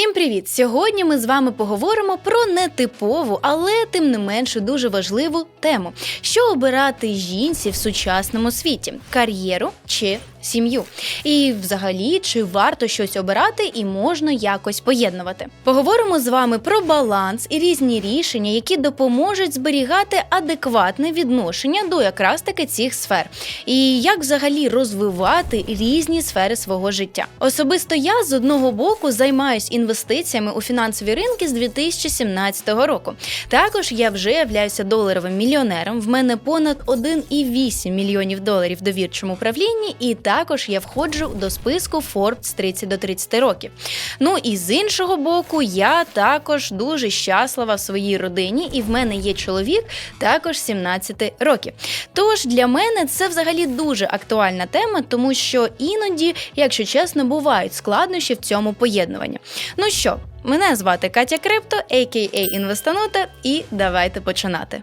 Всім привіт! Сьогодні ми з вами поговоримо про нетипову, але тим не менше дуже важливу тему: що обирати жінці в сучасному світі: кар'єру чи сім'ю. І взагалі, чи варто щось обирати і можна якось поєднувати. Поговоримо з вами про баланс і різні рішення, які допоможуть зберігати адекватне відношення до якраз таки цих сфер, і як взагалі розвивати різні сфери свого життя. Особисто я з одного боку займаюсь інвестиціями у фінансові ринки з 2017 року. Також я вже являюся доларовим мільйонером. В мене понад 1,8 мільйонів доларів в довірчому управлінні, і також я входжу до списку Forbes 30 до 30 років. Ну і з іншого боку, я також дуже щаслива в своїй родині, і в мене є чоловік також 17 років. Тож для мене це взагалі дуже актуальна тема, тому що іноді, якщо чесно, бувають складнощі в цьому поєднуванні. Ну що, мене звати Катя Крипто, а.к.а. Інвестанута, і давайте починати.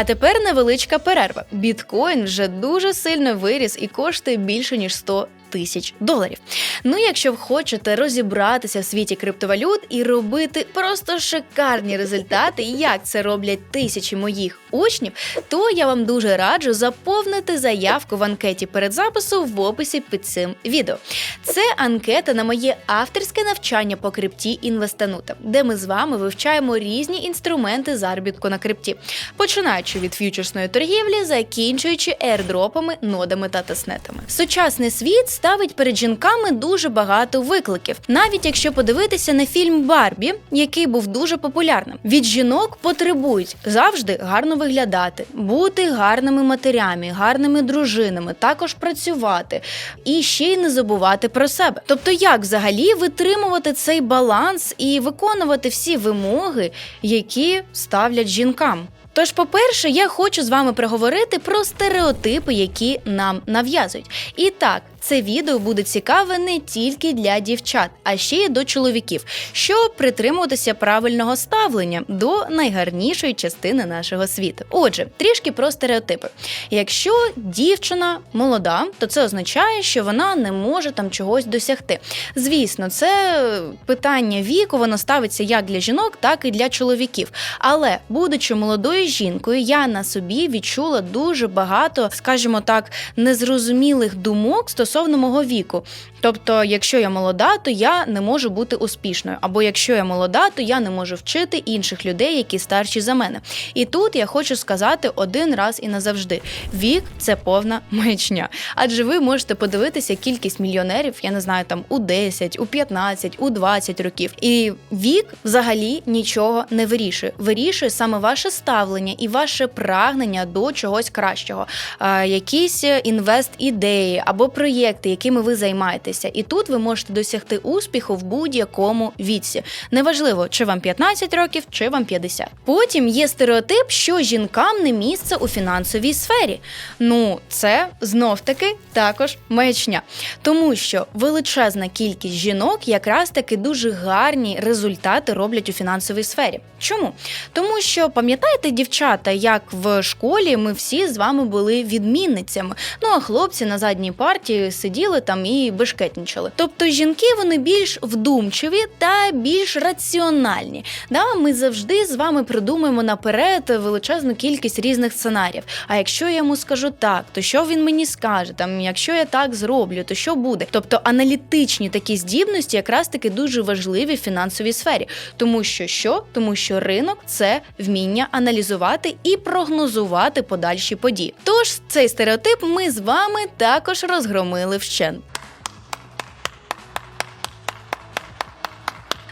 А тепер невеличка перерва. Біткоін вже дуже сильно виріс і коштує більше ніж 100 тисяч доларів. Ну, якщо хочете розібратися в світі криптовалют і робити просто шикарні результати, як це роблять тисячі моїх учнів, то я вам дуже раджу заповнити заявку в анкеті перед записом в описі під цим відео. Це анкета на моє авторське навчання по крипті інвестанута, де ми з вами вивчаємо різні інструменти заробітку на крипті, починаючи від ф'ючерсної торгівлі, закінчуючи ердропами, нодами та теснетами. Сучасний світ ставить перед жінками дуже багато викликів, навіть якщо подивитися на фільм Барбі, який був дуже популярним. Від жінок потребують завжди гарно виглядати, бути гарними матерями, гарними дружинами, також працювати і ще й не забувати про себе. Тобто, як взагалі витримувати цей баланс і виконувати всі вимоги, які ставлять жінкам? Тож, по-перше, я хочу з вами проговорити про стереотипи, які нам нав'язують. І так, це відео буде цікаве не тільки для дівчат, а ще й до чоловіків, щоб притримуватися правильного ставлення до найгарнішої частини нашого світу. Отже, трішки про стереотипи. Якщо дівчина молода, то це означає, що вона не може там чогось досягти. Звісно, це питання віку, воно ставиться як для жінок, так і для чоловіків. Але, будучи молодою жінкою, я на собі відчула дуже багато, скажімо так, незрозумілих думок стосовно мого віку. Тобто, якщо я молода, то я не можу бути успішною, або якщо я молода, то я не можу вчити інших людей, які старші за мене. І тут я хочу сказати один раз і назавжди: вік це повна маячня. Адже ви можете подивитися кількість мільйонерів, я не знаю, там у 10, у 15, у 20 років. І вік взагалі нічого не вирішує. Вирішує саме ваше ставлення і ваше прагнення до чогось кращого, а, якісь інвест-ідеї або проєкти, якими ви займаєтеся. І тут ви можете досягти успіху в будь-якому віці. Неважливо, чи вам 15 років, чи вам 50. Потім є стереотип, що жінкам не місце у фінансовій сфері. Ну, це знов таки також маячня, тому що величезна кількість жінок якраз таки дуже гарні результати роблять у фінансовій сфері. Чому? Тому що пам'ятаєте, дівчата, як в школі ми всі з вами були відмінницями. Ну а хлопці на задній парті сиділи там і бешкетнічали. Тобто жінки вони більш вдумчиві та більш раціональні. Да, Ми завжди з вами придумаємо наперед величезну кількість різних сценаріїв. А якщо я йому скажу так, то що він мені скаже? Там, якщо я так зроблю, то що буде? Тобто аналітичні такі здібності якраз таки дуже важливі в фінансовій сфері, тому що що? Тому що ринок це вміння аналізувати і прогнозувати подальші події. Тож цей стереотип ми з вами також розгромили вщент.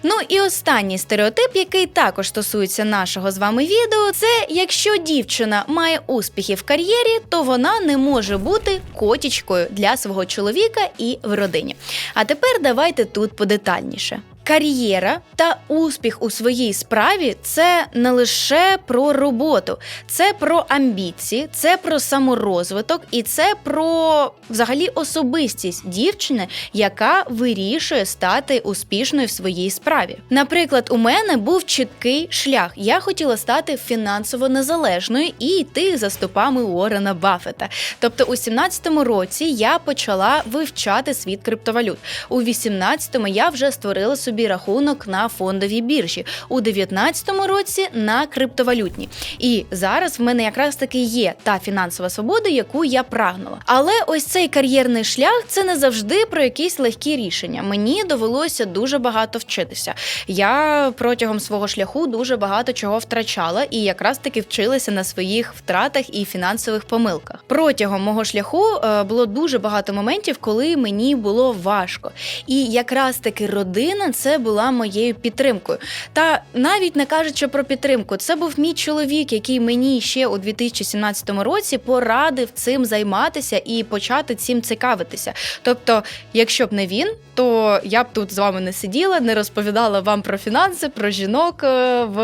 Ну і останній стереотип, який також стосується нашого з вами відео, це якщо дівчина має успіхи в кар'єрі, то вона не може бути котічкою для свого чоловіка і в родині. А тепер давайте тут подетальніше. Кар'єра та успіх у своїй справі це не лише про роботу, це про амбіції, це про саморозвиток і це про взагалі особистість дівчини, яка вирішує стати успішною в своїй справі. Наприклад, у мене був чіткий шлях. Я хотіла стати фінансово незалежною і йти за стопами Уоррена Баффета. Тобто, у 17-му році я почала вивчати світ криптовалют. У 18-му я вже створила собі рахунок на фондовій біржі, у 19-му році на криптовалютні. І зараз в мене якраз таки є та фінансова свобода, яку я прагнула. Але ось цей кар'єрний шлях це не завжди про якісь легкі рішення. Мені довелося дуже багато вчитися. Я протягом свого шляху дуже багато чого втрачала і якраз таки вчилася на своїх втратах і фінансових помилках. Протягом мого шляху е, було дуже багато моментів, коли мені було важко. І якраз таки родина це була моєю підтримкою. Та навіть не кажучи про підтримку, це був мій чоловік, який мені ще у 2017 році порадив цим займатися і почати цим цікавитися. Тобто, якщо б не він, то я б тут з вами не сиділа, не розповідала вам про фінанси, про жінок е, в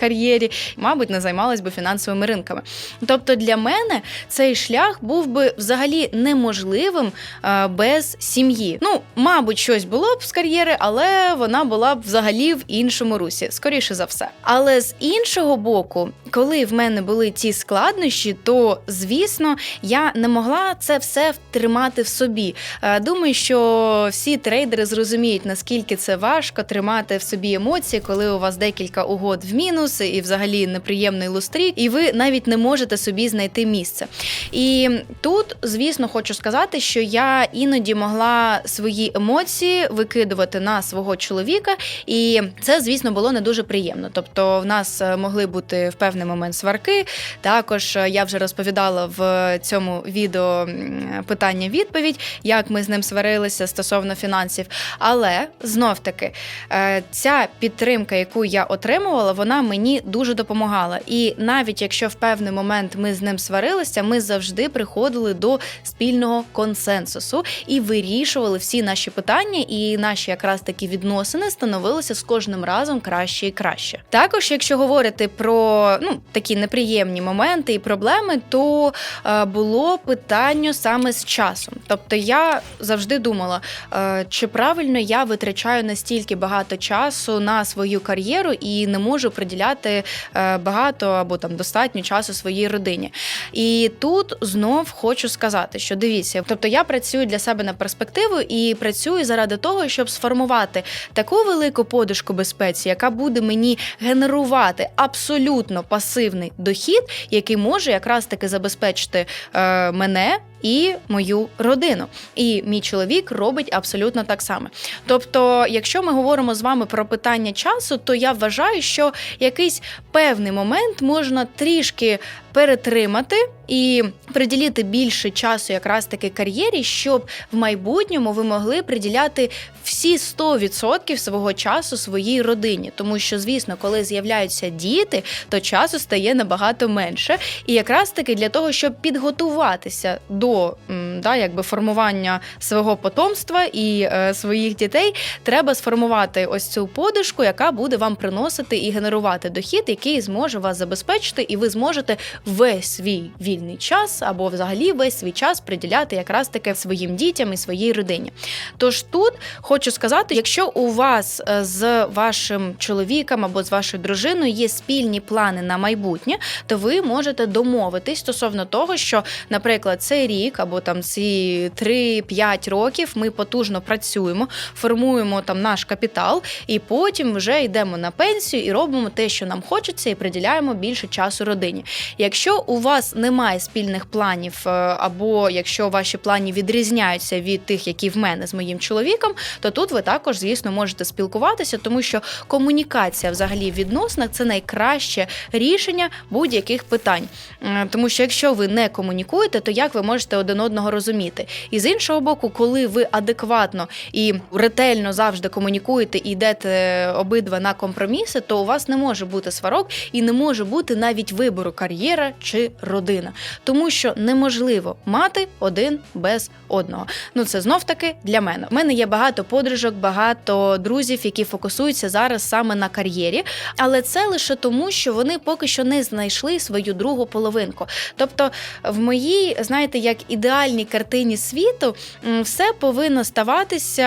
кар'єрі, мабуть, не займалась би фінансовими ринками. Тобто, для мене цей шлях був би взагалі неможливим е, без сім'ї. Ну, мабуть, щось було б з кар'єри, але вона була б взагалі в іншому русі, скоріше за все. Але з іншого боку, коли в мене були ці складнощі, то звісно я не могла це все втримати в собі. Е, Думаю, що всі трейдери зрозуміють, наскільки це важко тримати в собі емоції, коли у вас декілька угод в мінус і взагалі неприємний лустрік, і ви навіть не можете собі знайти місце. І тут, звісно, хочу сказати, що я іноді могла свої емоції викидувати на свого чоловіка, і це, звісно, було не дуже приємно. Тобто, в нас е, могли бути в певний момент сварки. Також е, я вже розповідала в цьому відео питання-відповідь, як ми з ним сварилися стосовно фінансів. Але знов таки е, ця підтримка, яку я отримувала, вона мені дуже допомагала. І навіть якщо в певний момент ми з ним сварилися, ми завжди приходили до спільного консенсусу і вирішували всі наші питання, і наші якраз такі відносини становилися з кожним разом краще і краще. Також, якщо говорити про ну такі неприємні моменти і проблеми, то е, було питання саме з часом. Тобто я завжди думала, е, чи правильно я витрачаю настільки багато часу на свою кар'єру і не можу приділяти е, багато або там достатньо часу своїй родині. І тут знов хочу сказати, що дивіться, тобто я працюю для себе на перспективу і працюю заради того, щоб сформувати таку велику подушку безпеці, яка буде мені генерувати абсолютно пасивний дохід, який може якраз таки забезпечити е, мене. І мою родину, і мій чоловік робить абсолютно так само. Тобто, якщо ми говоримо з вами про питання часу, то я вважаю, що якийсь певний момент можна трішки перетримати і приділити більше часу, якраз таки кар'єрі, щоб в майбутньому ви могли приділяти всі 100% свого часу своїй родині. Тому що, звісно, коли з'являються діти, то часу стає набагато менше. І якраз таки для того, щоб підготуватися до м, да, якби формування свого потомства і е, своїх дітей, треба сформувати ось цю подушку, яка буде вам приносити і генерувати дохід, який зможе вас забезпечити, і ви зможете весь свій вільний час або взагалі весь свій час приділяти якраз таки своїм дітям і своїй родині. Тож тут хочу сказати, якщо у вас е, з вашим чоловіком або з вашою дружиною є спільні плани на майбутнє, то ви можете домовитись стосовно того, що, наприклад, цей рік або там ці 3-5 років ми потужно працюємо, формуємо там наш капітал, і потім вже йдемо на пенсію і робимо те, що нам хочеться, і приділяємо більше часу родині. Якщо у вас немає спільних планів, е, або якщо ваші плани відрізняються від тих, які в мене з моїм чоловіком, то тут ви також, звісно, можете спілкуватися, тому що комунікація взагалі в відносинах це найкраще рішення будь-яких питань. Е, Тому що якщо ви не комунікуєте, то як ви можете можете один одного розуміти. І з іншого боку, коли ви адекватно і ретельно завжди комунікуєте і йдете обидва на компроміси, то у вас не може бути сварок і не може бути навіть вибору кар'єра чи родина, тому що неможливо мати один без одного. Ну це знов таки для мене. У мене є багато подружок, багато друзів, які фокусуються зараз саме на кар'єрі, але це лише тому, що вони поки що не знайшли свою другу половинку. Тобто, в моїй, знаєте, як ідеальній картині світу, все повинно ставатися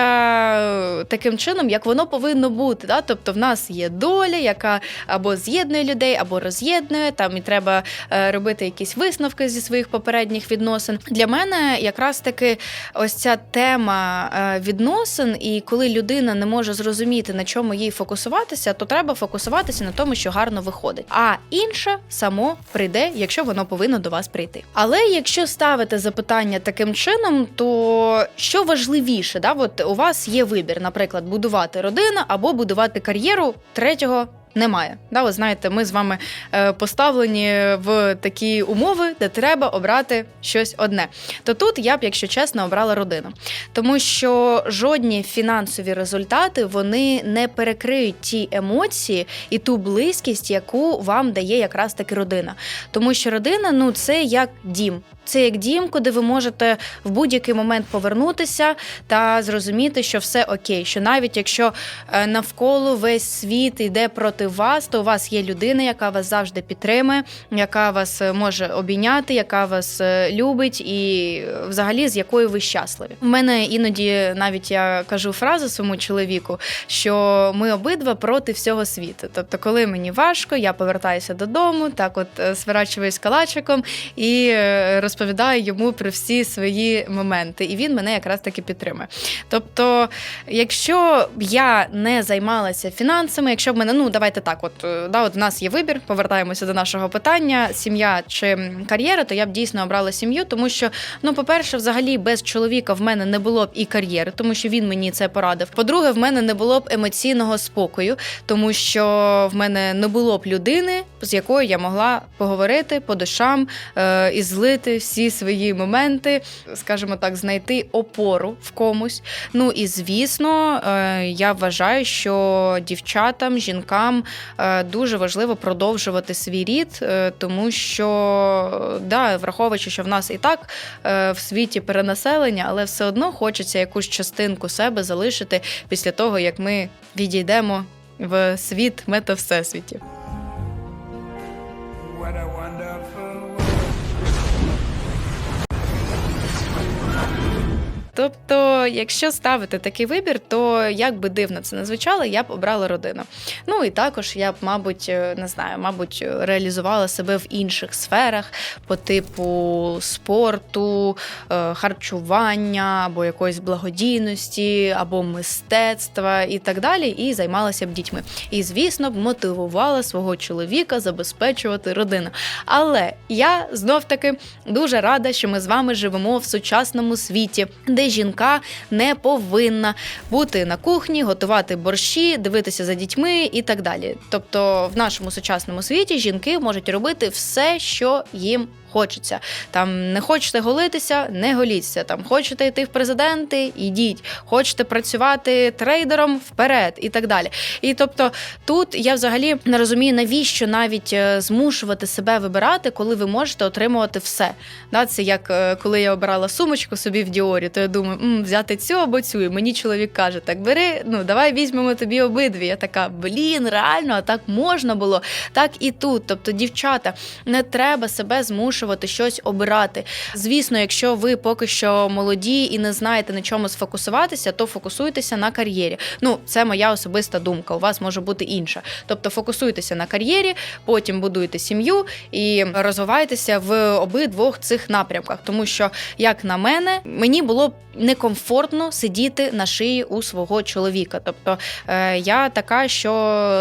е, таким чином, як воно повинно бути. Да? Тобто, в нас є доля, яка або з'єднує людей, або роз'єднує. Там і треба е, робити якісь висновки зі своїх попередніх відносин. Для мене якраз таки ось ця тема е, відносин, і коли людина не може зрозуміти, на чому їй фокусуватися, то треба фокусуватися на тому, що гарно виходить. А інше само прийде, якщо воно повинно до вас прийти. Але якщо ставити запитання таким чином, то що важливіше, да, от у вас є вибір, наприклад, будувати родину або будувати кар'єру третього. Немає. Да, ви знаєте, ми з вами е, поставлені в такі умови, де треба обрати щось одне. То тут я б, якщо чесно, обрала родину. Тому що жодні фінансові результати вони не перекриють ті емоції і ту близькість, яку вам дає якраз таки родина. Тому що родина ну це як дім. Це як дім, куди ви можете в будь-який момент повернутися та зрозуміти, що все окей. Що навіть якщо е, навколо весь світ йде проти вас, то у вас є людина, яка вас завжди підтримує, яка вас е, може обійняти, яка вас е, любить, і е, взагалі з якою ви щасливі. У мене іноді навіть я кажу фразу своєму чоловіку, що ми обидва проти всього світу. Тобто, коли мені важко, я повертаюся додому, так от сворачуюсь калачиком і розповідаю йому про всі свої моменти. І він мене якраз таки підтримує. Тобто, якщо б я не займалася фінансами, якщо б мене, ну давайте так, от е, да, от в нас є вибір, повертаємося до нашого питання: сім'я чи кар'єра, то я б дійсно обрала сім'ю, тому що, ну, по-перше, взагалі без чоловіка в мене не було б і кар'єри, тому що він мені це порадив. По-друге, в мене не було б емоційного спокою, тому що в мене не було б людини, з якою я могла поговорити по душам е, і злити всі свої моменти, скажімо так, знайти опору в комусь. Ну і звісно, е, я вважаю, що дівчатам, жінкам е, дуже важливо продовжувати свій рід, е, тому що да, враховуючи, що в нас і так е, в світі перенаселення, але все одно хочеться якусь частинку себе залишити після того, як ми відійдемо в світ мета-всесвіті. What a wonderful Тобто, якщо ставити такий вибір, то як би дивно це не звучало, я б обрала родину. Ну і також я б, мабуть, е, не знаю, мабуть, реалізувала себе в інших сферах по типу спорту, е, харчування або якоїсь благодійності, або мистецтва і так далі, і займалася б дітьми. І, звісно, б мотивувала свого чоловіка забезпечувати родину. Але я знов таки дуже рада, що ми з вами живемо в сучасному світі, де жінка не повинна бути на кухні, готувати борщі, дивитися за дітьми і так далі. Тобто, в нашому сучасному світі жінки можуть робити все, що їм. Хочеться там не хочете голитися, не голіться. Там хочете йти в президенти, ідіть. Хочете працювати трейдером вперед і так далі. І тобто, тут я взагалі не розумію, навіщо навіть е, змушувати себе вибирати, коли ви можете отримувати все. Це як е, коли я обирала сумочку собі в Діорі, то я думаю, М, взяти цю або цю. І мені чоловік каже: так бери, ну давай візьмемо тобі обидві. Я така, блін, реально, а так можна було. Так і тут. Тобто, дівчата, не треба себе змушувати щось обирати. Звісно, якщо ви поки що молоді і не знаєте на чому сфокусуватися, то фокусуйтеся на кар'єрі. Ну, це моя особиста думка. У вас може бути інша. Тобто фокусуйтеся на кар'єрі, потім будуйте сім'ю і розвивайтеся в обидвох цих напрямках. Тому що, як на мене, мені було б некомфортно сидіти на шиї у свого чоловіка. Тобто е, я така, що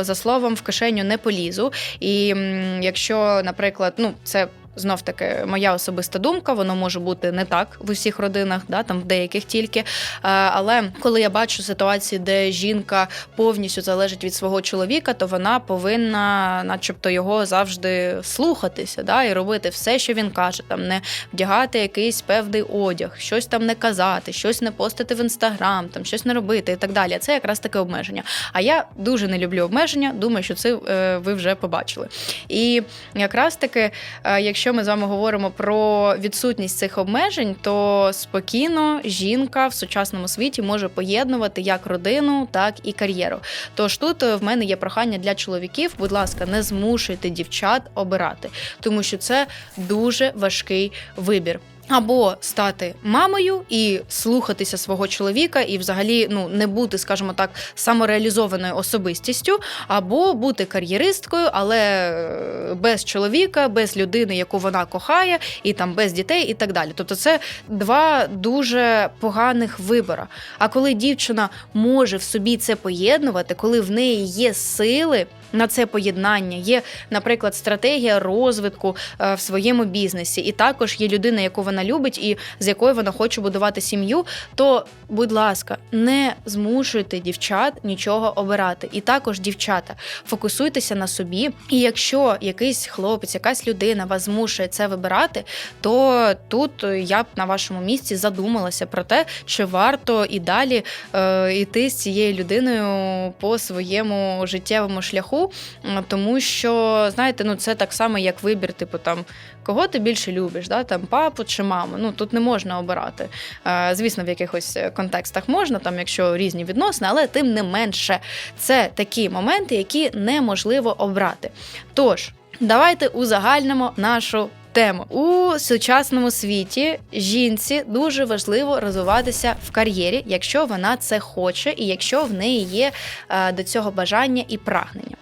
за словом в кишеню не полізу. І якщо, наприклад, ну це знов таки моя особиста думка, воно може бути не так в усіх родинах, да, там в деяких тільки. Е, Але коли я бачу ситуації, де жінка повністю залежить від свого чоловіка, то вона повинна, начебто, його завжди слухатися, да, і робити все, що він каже, там не вдягати якийсь певний одяг, щось там не казати, щось не постити в інстаграм, там щось не робити і так далі. Це якраз таке обмеження. А я дуже не люблю обмеження. Думаю, що це е, ви вже побачили. І якраз таки, е, якщо ми з вами говоримо про відсутність цих обмежень, то спокійно жінка в сучасному світі може поєднувати як родину, так і кар'єру. Тож тут е, в мене є прохання для чоловіків. Будь ласка, не змушуйте дівчат обирати, тому що це дуже важкий вибір. Або стати мамою і слухатися свого чоловіка, і взагалі ну не бути, скажімо так, самореалізованою особистістю, або бути кар'єристкою, але е, без чоловіка, без людини, яку вона кохає, і там без дітей, і так далі. Тобто, це два дуже поганих вибора. А коли дівчина може в собі це поєднувати, коли в неї є сили на це поєднання, є, наприклад, стратегія розвитку е, в своєму бізнесі, і також є людина, яку вона любить, і з якою вона хоче будувати сім'ю, то, будь ласка, не змушуйте дівчат нічого обирати. І також, дівчата, фокусуйтеся на собі. І якщо якийсь хлопець, якась людина вас змушує це вибирати, то тут я б на вашому місці задумалася про те, чи варто і далі е, йти з цією людиною по своєму життєвому шляху, М, тому що знаєте, ну це так само, як вибір, типу там кого ти більше любиш, да? там папу чи маму. Ну тут не можна обирати. Е, звісно, в якихось контекстах можна, там якщо різні відносини, але тим не менше, це такі моменти, які неможливо обрати. Тож. Давайте узагальнимо нашу тему у сучасному світі. Жінці дуже важливо розвиватися в кар'єрі, якщо вона це хоче, і якщо в неї є е, до цього бажання і прагнення.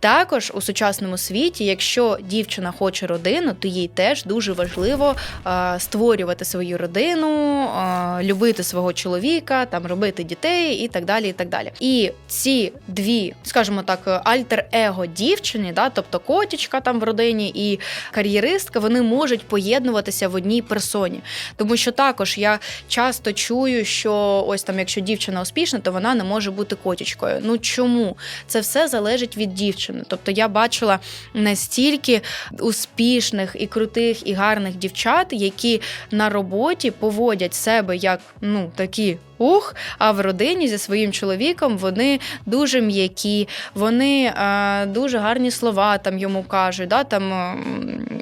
Також у сучасному світі, якщо дівчина хоче родину, то їй теж дуже важливо е, створювати свою родину, е, любити свого чоловіка, там робити дітей і так далі. І так далі. І ці дві, скажімо так, альтер-его дівчини, да, тобто котічка там в родині і кар'єристка, вони можуть поєднуватися в одній персоні. Тому що також я часто чую, що ось там, якщо дівчина успішна, то вона не може бути котічкою. Ну чому? Це все залежить від дівчини. Тобто я бачила настільки успішних і крутих і гарних дівчат, які на роботі поводять себе як ну такі. Ух, а в родині зі своїм чоловіком вони дуже м'які, вони е, дуже гарні слова там йому кажуть, да, там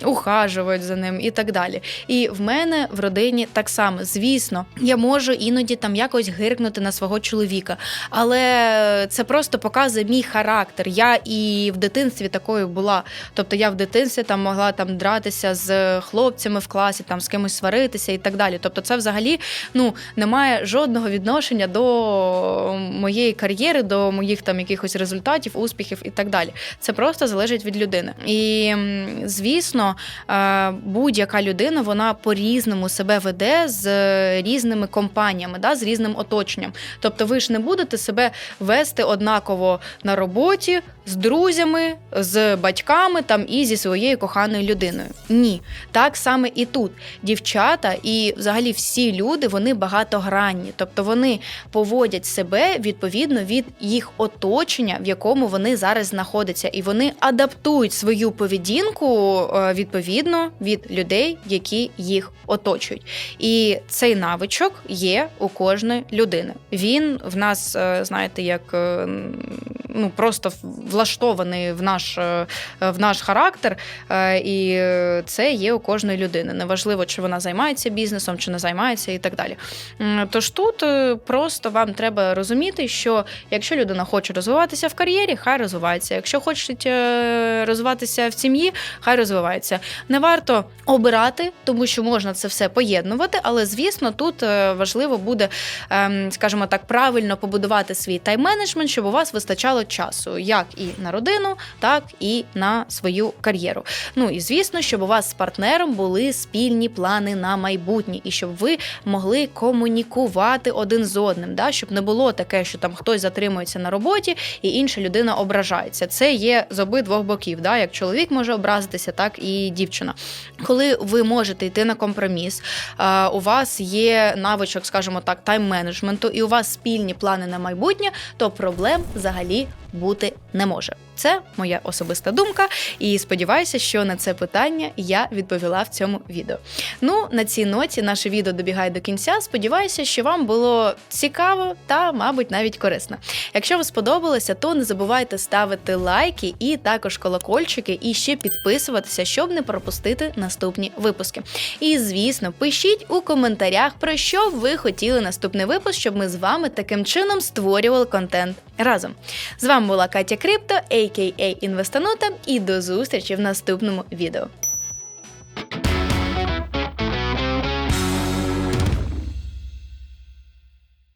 ухажують за ним і так далі. І в мене в родині так само, звісно, я можу іноді там якось гиркнути на свого чоловіка, але це просто показує мій характер. Я і в дитинстві такою була. Тобто я в дитинстві там могла там дратися з хлопцями в класі, там з кимось сваритися і так далі. Тобто, це взагалі ну немає жодного відношення до моєї кар'єри, до моїх там якихось результатів, успіхів і так далі. Це просто залежить від людини. І звісно, е, будь-яка людина вона по-різному себе веде з різними компаніями, да, з різним оточенням. Тобто, ви ж не будете себе вести однаково на роботі. З друзями, з батьками там і зі своєю коханою людиною. Ні, так саме і тут. Дівчата і взагалі всі люди вони багатогранні, тобто вони поводять себе відповідно від їх оточення, в якому вони зараз знаходяться, і вони адаптують свою поведінку е, відповідно від людей, які їх оточують. І цей навичок є у кожної людини. Він в нас, е, знаєте, як е, ну просто влаштований в наш, е, в наш характер, е, і це є у кожної людини. Неважливо, чи вона займається бізнесом, чи не займається, і так далі. Тож тут е, просто вам треба розуміти, що якщо людина хоче розвиватися в кар'єрі, хай розвивається. Якщо хоче розвиватися в сім'ї, хай розвивається. Не варто обирати, тому що можна це все поєднувати, але звісно, тут важливо буде, ем, скажімо так, правильно побудувати свій тайм-менеджмент, щоб у вас вистачало часу, як і на родину, так і на свою кар'єру. Ну і звісно, щоб у вас з партнером були спільні плани на майбутнє, і щоб ви могли комунікувати один з одним, да? щоб не було таке, що там хтось затримується на роботі і інша людина ображається. Це є з обидвох боків. Да? Як чоловік може образитися, так і дівчина. Коли ви можете йти на компроміс, у вас є навичок, скажімо так, тайм-менеджменту, і у вас спільні плани на майбутнє, то проблем взагалі бути не може. Це моя особиста думка, і сподіваюся, що на це питання я відповіла в цьому відео. Ну, на цій ноті наше відео добігає до кінця. Сподіваюся, що вам було цікаво та, мабуть, навіть корисно. Якщо вам сподобалося, то не забувайте ставити лайки і також колокольчики, і ще підписуватися, щоб не пропустити наступні випуски. І звісно, пишіть у коментарях, про що ви хотіли наступний випуск, щоб ми з вами таким чином створювали контент разом. З вами була Катя Крипто, а.к.а. Інвестанута, і до зустрічі в наступному відео.